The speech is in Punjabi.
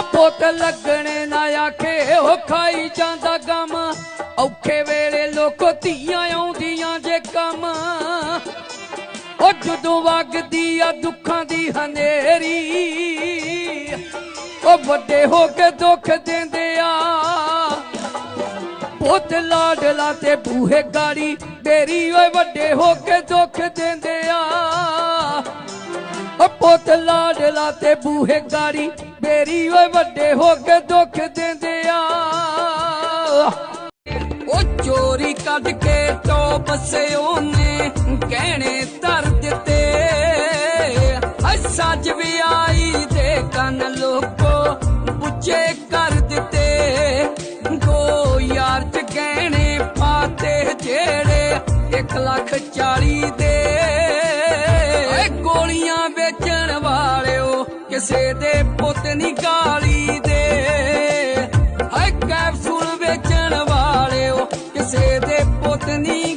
ਉਹ ਪੁੱਤ ਲੱਗਣੇ ਨਾ ਆਖੇ, ਉਹ ਖਾਈ ਜਾਂਦਾ ਗਮ। ਔਖੇ ਵੇਲੇ ਲੋਕੋ ਧੀਆਂ ਆਉਂਦੀਆਂ ਜੇ ਕੰਮ। ਉਹ ਜਦੋਂ ਵਗਦੀ ਆ ਦੁੱਖਾਂ ਦੀ ਹਨੇਰੀ, ਉਹ ਵੱਡੇ ਹੋ ਕੇ ਦੁੱਖ ਦਿੰਦੇ ਆ। ਪੁੱਤ ਲਾਡਲਾ ਤੇ ਬੂਹੇ ਗਾੜੀ ਤੇਰੀ ਓਏ ਵੱਡੇ ਹੋ ਕੇ ਦੁੱਖ ਦਿੰਦੇ ਆ। ਉਹ ਪੁੱਤ ਲਾਡਲਾ ਤੇ ਬੂਹੇ ਗਾੜੀ ਮੇਰੀ ਓਏ ਵੱਡੇ ਹੋ ਕੇ ਦੁੱਖ ਦਿੰਦੇ ਆ। ਉਹ ਚੋਰੀ ਕੱਢ ਕੇ ਟੋਪ ਸੇ ਉਹਨੇ ਗਹਿਣੇ ਧਰ ਦਿੱਤੇ। ਸੱਜ ਵੀ ਆਈ ਤੇ ਕੰਨ ਲੋਕੋ ਪੁੱਛੇ ਕਰ ਦਿੱਤੇ। ਗੋ ਯਾਰ ਚ ਗਹਿਣੇ ਪਾਤੇ ਜਿਹੜੇ 1 ਲੱਖ 40 ਦੇ। ਓਏ ਗੋਲੀਆਂ ਕਿਸੇ ਦੇ ਪੁੱਤ ਨਹੀਂ ਗਾਲੀ ਦੇ। ਹਾਏ ਕੈਪਸੂਲ ਵੇਚਣ ਵਾਲਿਓ ਕਿਸੇ ਦੇ ਪੁੱਤ ਨਹੀਂ